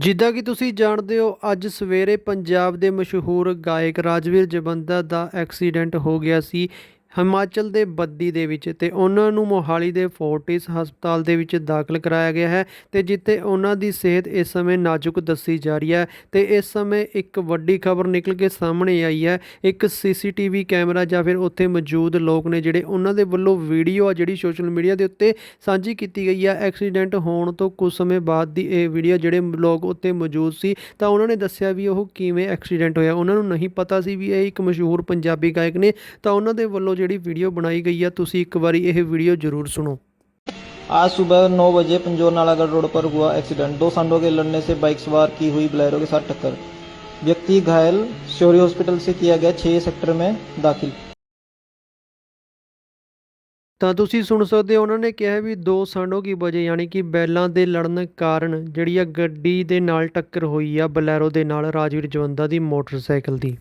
ਜਿੱਦਾਂ ਕਿ ਤੁਸੀਂ ਜਾਣਦੇ ਹੋ, ਅੱਜ ਸਵੇਰੇ ਪੰਜਾਬ ਦੇ ਮਸ਼ਹੂਰ ਗਾਇਕ ਰਾਜਵੀਰ ਜਵੰਦਾ ਦਾ ਐਕਸੀਡੈਂਟ ਹੋ ਗਿਆ ਸੀ। ਹਿਮਾਚਲ ਦੇ ਬੱਦੀ ਦੇ ਵਿੱਚ ਤੇ ਉਹਨਾਂ ਨੂੰ ਮੋਹਾਲੀ ਦੇ ਫੋਰਟਿਸ ਹਸਪਤਾਲ ਦੇ ਵਿੱਚ ਦਾਖਲ ਕਰਾਇਆ ਗਿਆ ਹੈ ਤੇ ਜਿੱਥੇ ਉਹਨਾਂ ਦੀ ਸਿਹਤ ਇਸ ਸਮੇਂ ਨਾਜ਼ੁਕ ਦੱਸੀ ਜਾ ਰਹੀ ਹੈ ਤੇ ਇਸ ਸਮੇਂ ਇੱਕ ਵੱਡੀ ਖਬਰ ਨਿਕਲ ਕੇ ਸਾਹਮਣੇ ਆਈ ਹੈ, ਇੱਕ ਸੀਸੀਟੀਵੀ ਕੈਮਰਾ ਜਾਂ ਫਿਰ ਉੱਥੇ ਮੌਜੂਦ ਲੋਕ ਨੇ ਜਿਹੜੇ ਉਹਨਾਂ ਦੇ ਵੱਲੋਂ ਵੀਡੀਓ ਆ ਜਿਹੜੀ ਸੋਸ਼ਲ ਮੀਡੀਆ ਦੇ ਉੱਤੇ ਸਾਂਝੀ ਕੀਤੀ ਗਈ ਹੈ, ਐਕਸੀਡੈਂਟ ਹੋਣ ਤੋਂ ਕੁਝ ਸਮੇਂ ਬਾਅਦ ਦੀ ਇਹ ਵੀਡੀਓ ਜਿਹੜੇ ਲੋਕ ਉੱਤੇ ਮੌਜੂਦ ਸੀ ਤਾਂ ਉਹਨਾਂ ਨੇ ਦੱਸਿਆ ਵੀ ਉਹ ਕਿਵੇਂ ਐਕਸੀਡੈਂਟ ਹੋਇਆ, ਉਹਨਾਂ ਨੂੰ ਨਹੀਂ ਪਤਾ ਸੀ ਵੀ ਇਹ ਇੱਕ ਮਸ਼ਹੂਰ ਪੰਜਾਬੀ ਗਾਇਕ ਨੇ ਤਾਂ ਉਹਨਾਂ ਦੇ ਵੱਲੋਂ ਜਿਹੜੀ ਵੀਡੀਓ ਬਣਾਈ ਗਈ ਆ ਤੁਸੀਂ ਇੱਕ ਵਾਰੀ ਇਹ ਵੀਡੀਓ ਜ਼ਰੂਰ ਸੁਣੋ आज सुबह नौ बजे पंजोर नालागढ़ रोड पर हुआ एक्सीडेंट दो सांडों के लड़ने से बाइक सवार की हुई ब्लेरो के साथ टक्कर व्यक्ति घायल श्योरी हॉस्पिटल से किया गया छह सेक्टर में दाखिल ਤਾਂ ਤੁਸੀਂ ਸੁਣ ਸਕਦੇ ਹੋ ਉਹਨਾਂ ਨੇ ਕਿਹਾ ਵੀ ਦੋ ਸਾਂਡੋ ਕੀ ਵਜ੍ਹਾ ਯਾਨੀ ਕਿ ਬੈਲਾਂ ਦੇ ਲੜਨ ਕਾਰਨ ਜਿਹੜੀ ਆ ਗੱਡੀ ਦੇ ਨਾਲ ਟੱਕਰ ਹੋਈ ਆ ਬਲੈਰੋ ਦੇ ਨਾਲ ਰਾਜਵੀਰ ਜਵੰਦਾ ਦੀ ਮੋਟਰਸਾਈਕਲ ਦੀ